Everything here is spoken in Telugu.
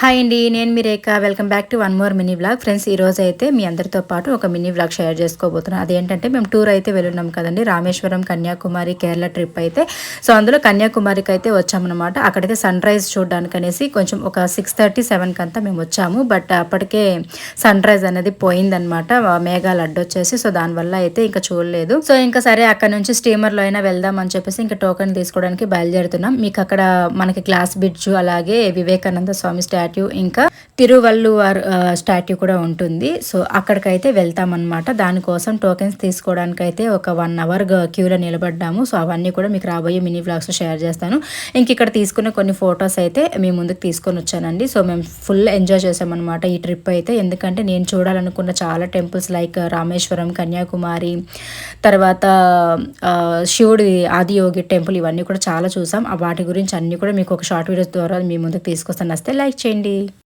హాయ్ అండి నేను మీ Rekha. Welcome back to one more mini blog friends ఈ రోజు అయితే మీ అందరితో పాటు ఒక మినీ బ్లాగ్ షేర్ చేసుకోబోతున్నాను. అదేంటంటే మేము టూర్ అయితే వెళ్ళున్నాం కదండి. రామేశ్వరం కన్యాకుమారి కేరళ ట్రిప్ అయితే. సో అందులో కన్యాకుమారికి అయితే వచ్చామన్నమాట. అక్కడైతే సన్ రైజ్ చూడడానికి అనేసి కొంచెం ఒక సిక్స్ థర్టీ సెవెన్కి అంతా మేము వచ్చాము. బట్ అప్పటికే సన్ రైజ్ అనేది పోయిందనమాట మేఘాలు అడ్డొచ్చేసి సో దానివల్ల అయితే ఇంకా చూడలేదు. సో ఇంకా సరే అక్కడ నుంచి స్టీమర్లో అయినా వెళ్దాం అని చెప్పేసి ఇంకా టోకెన్ తీసుకోవడానికి బయలుదేరుతున్నాం. మీకు అక్కడ మనకి గ్లాస్ బ్రిడ్జ్ అలాగే వివేకానంద స్వామి స్టాచ్యూ స్టాట్యూ ఇంకా తిరువల్లువారు స్టాట్యూ కూడా ఉంటుంది. సో అక్కడికైతే వెళ్తామన్నమాట. దానికోసం టోకెన్స్ తీసుకోవడానికి అయితే ఒక వన్ అవర్ క్యూలో నిలబడ్డాము. సో అవన్నీ కూడా మీకు రాబోయే మినీ బ్లాగ్స్ షేర్ చేస్తాను. ఇంక ఇక్కడ తీసుకున్న కొన్ని ఫొటోస్ అయితే మీ ముందుకు తీసుకొని వచ్చానండి. సో మేము ఫుల్ ఎంజాయ్ చేసామన్నమాట ఈ ట్రిప్ అయితే. ఎందుకంటే నేను చూడాలనుకున్న చాలా టెంపుల్స్ లైక్ రామేశ్వరం కన్యాకుమారి తర్వాత శివుడి ఆదియోగి టెంపుల్ ఇవన్నీ కూడా చాలా చూసాం. వాటి గురించి అన్నీ కూడా మీకు ఒక షార్ట్ వీడియోస్ ద్వారా మీ ముందుకు తీసుకొస్తాను. వస్తే లైక్ చేయండి.